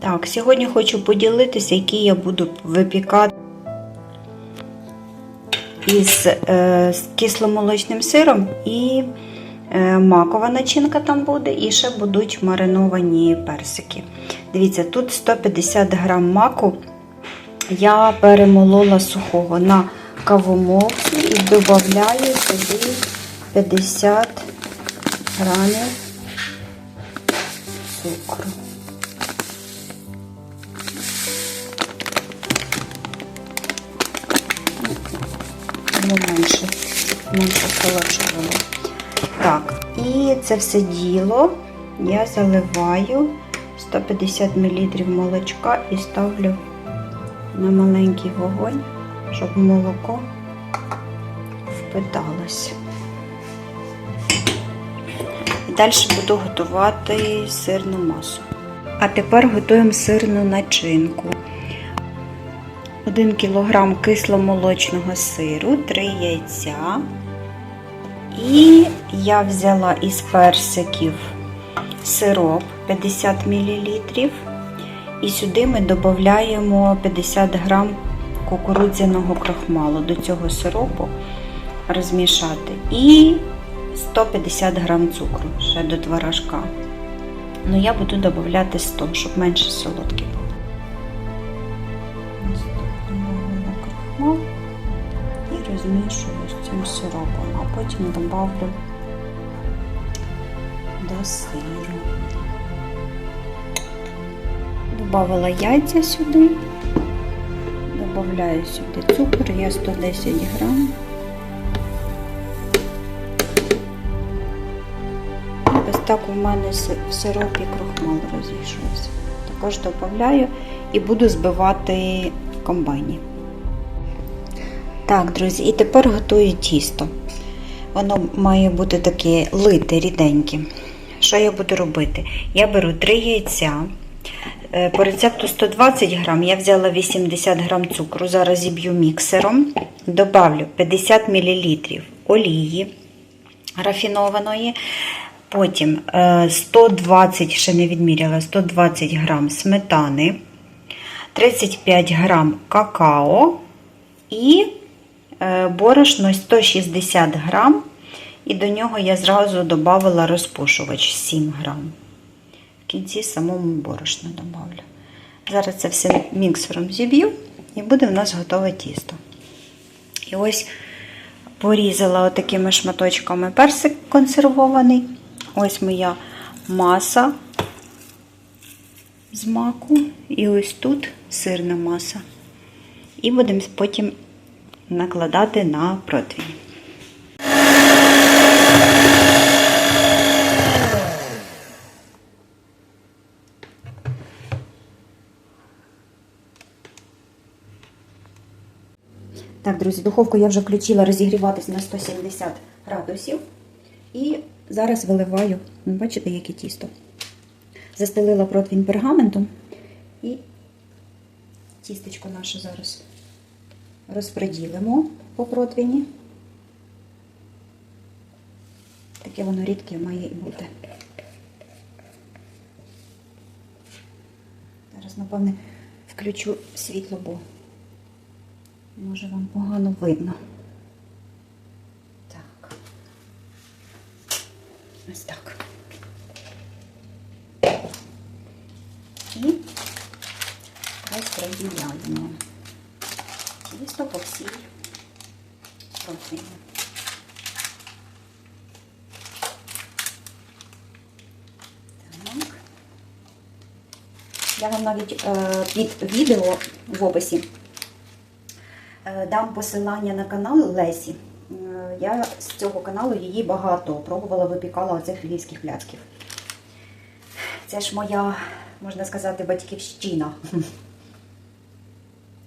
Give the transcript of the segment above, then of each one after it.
Так, сьогодні хочу поділитися, які я буду випікати із е, з кисломолочним сиром і е, макова начинка там буде, і ще будуть мариновані персики. Дивіться, тут 150 грам маку я перемолола сухого на кавомолці і додаю сюди 50 грамів цукру. Ну, менше, менше солодше було. Так, і це все діло я заливаю 150 мл молочка і ставлю на маленький вогонь, щоб молоко впиталося. Далі буду готувати сирну масу. А тепер готуємо сирну начинку. 1 кг кисломолочного сиру, 3 яйця. І я взяла із персиків сироп 50 мл. І сюди ми додаємо 50 г кукурудзяного крахмалу до цього сиропу розмішати. І 150 г цукру ще до творожка. Ну, я буду додати 100, щоб менше солодкі було. І розмішую з цим сиропом, а потім добавлю до сиру. Добавила яйця сюди, додаю сюди цукор, я 110 грам. Ось так у мене в сиропі крохмал розійшовся. Також додаю і буду збивати в комбайні. Так, друзі, і тепер готую тісто. Воно має бути таке лите, ріденьке. Що я буду робити? Я беру 3 яйця. Е, По рецепту 120 грам я взяла 80 грам цукру, зараз зіб'ю міксером. Добавлю 50 мл олії рафінованої. Потім е, 120, ще не відміряла, 120 грам сметани, 35 грам какао і е, борошно 160 грам. І до нього я зразу додавала розпушувач 7 грам. В кінці самому борошно додавлю. Зараз це все міксером зіб'ю і буде в нас готове тісто. І ось порізала отакими шматочками персик консервований. Ось моя маса з маку. І ось тут сирна маса. І будемо потім накладати на противень. Так, друзі, духовку я вже включила розігріватись на 170 градусів. І зараз виливаю, ну, бачите, яке тісто. Застелила противень пергаментом і тістечко наше зараз розподілимо по противні. Таке воно рідке має і бути. Зараз, напевне, включу світло, бо може вам погано видно. Так. Ось так. І розподіляємо тісто по всій противні. Я вам навіть е, під відео в описі е, дам посилання на канал Лесі. Е, Я з цього каналу її багато пробувала, випікала оцих львівських пляцків. Це ж моя, можна сказати, батьківщина.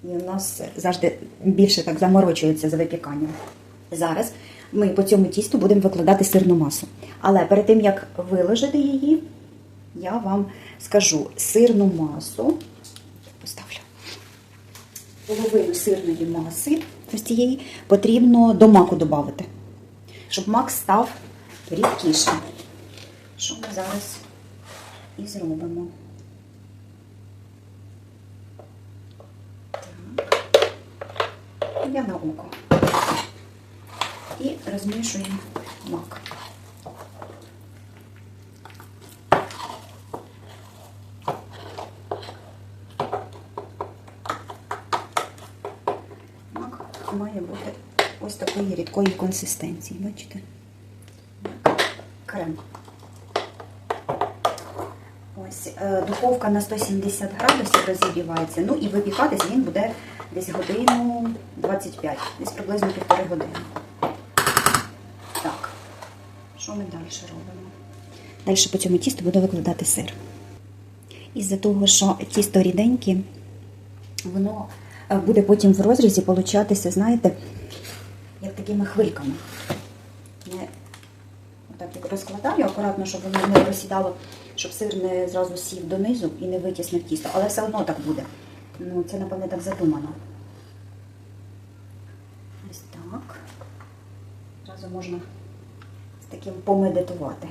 І у нас завжди більше так заморочується за випіканням. Зараз ми по цьому тісту будемо викладати сирну масу. Але перед тим, як виложити її, я вам скажу сирну масу. Поставлю. Половину сирної маси ось цієї потрібно до маку додати, щоб мак став рідкішим. Що ми зараз і зробимо. Я на око. І розмішуємо мак. Мак має бути ось такої рідкої консистенції, бачите? Крем. Ось е, духовка на 170 градусів розігрівається. Ну і випікатись він буде десь годину 25, десь приблизно півтори години. Так, що ми далі робимо? Далі по цьому тісту буду викладати сир. Із-за того, що тісто ріденьке, воно е, буде потім в розрізі получатися, знаєте, як такими хвильками. Не Отак як розкладаю акуратно, щоб воно не просідало, щоб сир не зразу сів донизу і не витіснив тісто. Але все одно так буде. Ну, це, напевне, так задумано. Ось так. Зразу можна з таким помедитувати.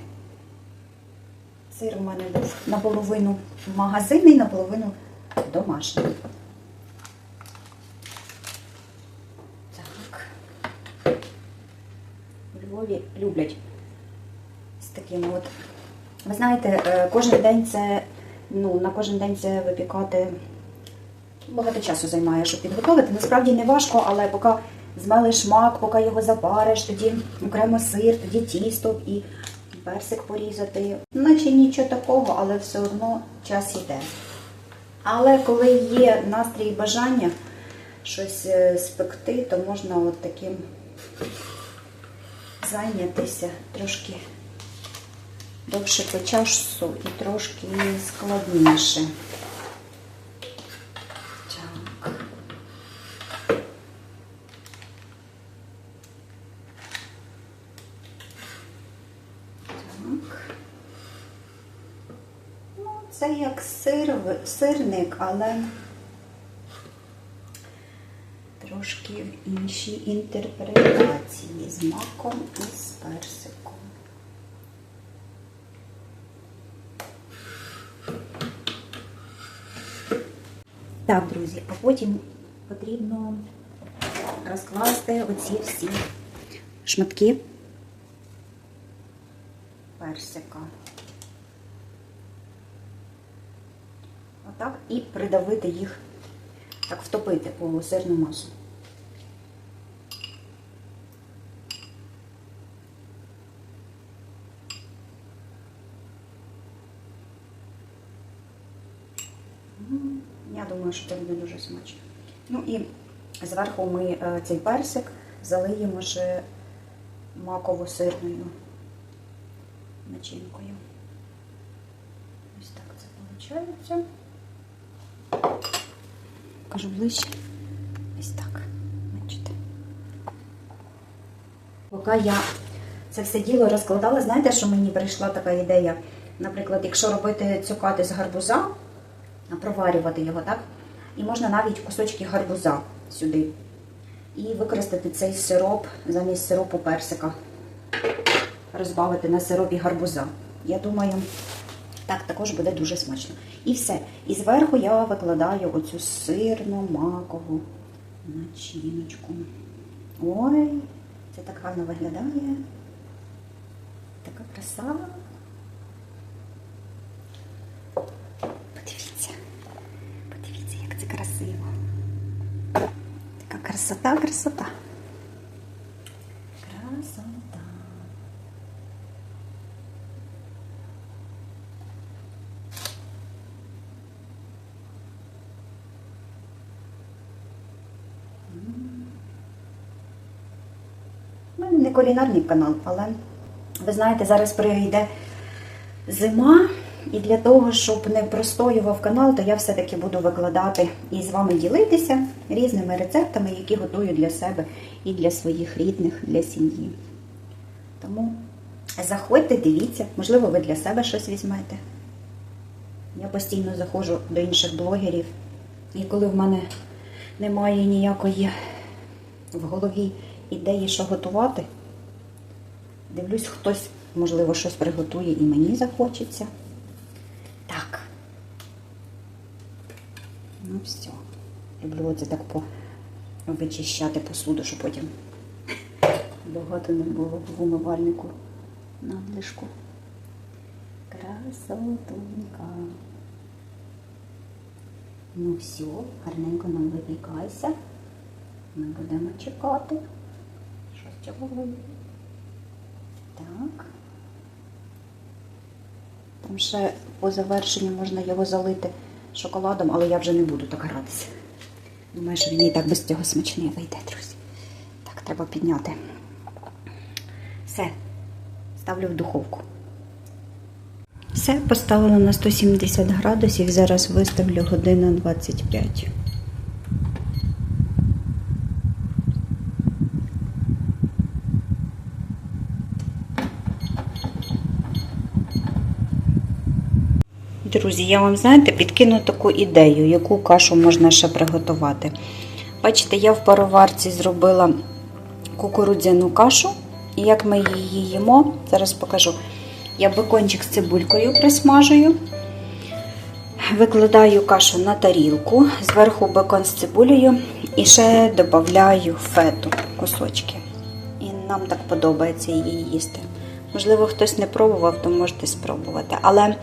Сир у мене був наполовину магазинний, наполовину домашній. Так. У Львові люблять з такими от. Ви знаєте, е, кожен день це, ну, на кожен день це випікати багато часу займає, щоб підготувати. Насправді не важко, але поки змелиш мак, поки його запариш, тоді окремо сир, тоді тісто і персик порізати. Наче нічого такого, але все одно час йде. Але коли є настрій і бажання щось е, спекти, то можна от таким зайнятися трошки довше по часу і трошки складніше. Ну, це як сир, сирник, але трошки в іншій інтерпретації з маком і з персиком. Так, друзі, а потім потрібно розкласти оці всі шматки персика. Отак і придавити їх, так втопити у сирну масу. Я думаю, що це буде дуже смачно. Ну і зверху ми е, цей персик залиємо ще маково-сирною начинкою. Ось так це виходить. Кажу ближче. Ось так. Бачите. Поки я це все діло розкладала, знаєте, що мені прийшла така ідея? Наприклад, якщо робити цукати з гарбуза, проварювати його, так? І можна навіть кусочки гарбуза сюди. І використати цей сироп замість сиропу персика. Розбавити на сиропі гарбуза. Я думаю, так також буде дуже смачно. І все. І зверху я викладаю оцю сирну макову начиночку. Ой, це так гарно виглядає. Така краса. Подивіться, подивіться, як це красиво. Така красота, красота. Красота. Не кулінарний канал, але ви знаєте, зараз прийде зима, і для того, щоб не простоював канал, то я все-таки буду викладати і з вами ділитися різними рецептами, які готую для себе і для своїх рідних, для сім'ї. Тому заходьте, дивіться, можливо, ви для себе щось візьмете. Я постійно заходжу до інших блогерів, і коли в мене немає ніякої в голові ідеї, що готувати, дивлюсь, хтось, можливо, щось приготує і мені захочеться. Так. Ну все. Люблю оце так по вичищати посуду, щоб потім багато не було в умивальнику надлишку. Красотунька. Ну все, гарненько нам випікайся. Ми будемо чекати. Що з цього вийде? Так. Там ще по завершенню можна його залити шоколадом, але я вже не буду так гратися. Думаю, що він і так без цього смачний вийде, друзі. Так, треба підняти. Все, ставлю в духовку. Все, поставила на 170 градусів, зараз виставлю годину 25. Друзі, я вам знаєте, підкину таку ідею, яку кашу можна ще приготувати. Бачите, я в пароварці зробила кукурудзяну кашу, і як ми її їмо, зараз покажу. Я бекончик з цибулькою присмажую, викладаю кашу на тарілку, зверху бекон з цибулею і ще додаю фету, кусочки. І нам так подобається її їсти. Можливо, хтось не пробував, то можете спробувати. Але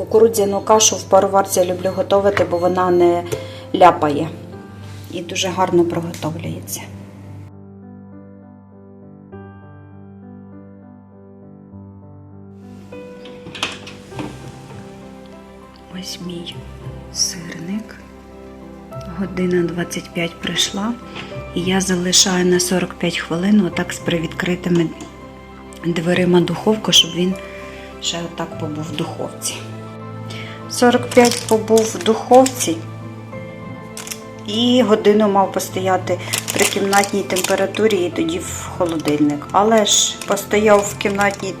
кукурудзяну кашу в пароварці я люблю готувати, бо вона не ляпає і дуже гарно приготовлюється. Ось мій сирник. Година 25 прийшла, і я залишаю на 45 хвилин отак з привідкритими дверима духовку, щоб він ще отак побув в духовці. 45 побув в духовці і годину мав постояти при кімнатній температурі і тоді в холодильник. Але ж постояв в кімнатній,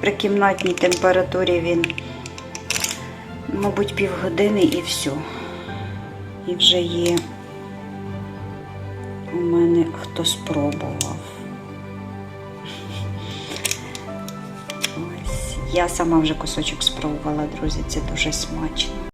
при кімнатній температурі він, мабуть, півгодини і все. І вже є у мене хто спробував. Я сама вже кусочок спробувала, друзі, це дуже смачно.